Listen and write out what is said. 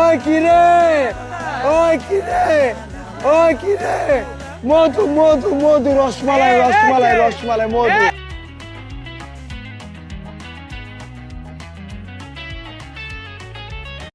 ওই কিরে ওই কিরে ওই কিরে মধু মধু মধু রসমালাই রসমালাই রসমালাই মধু।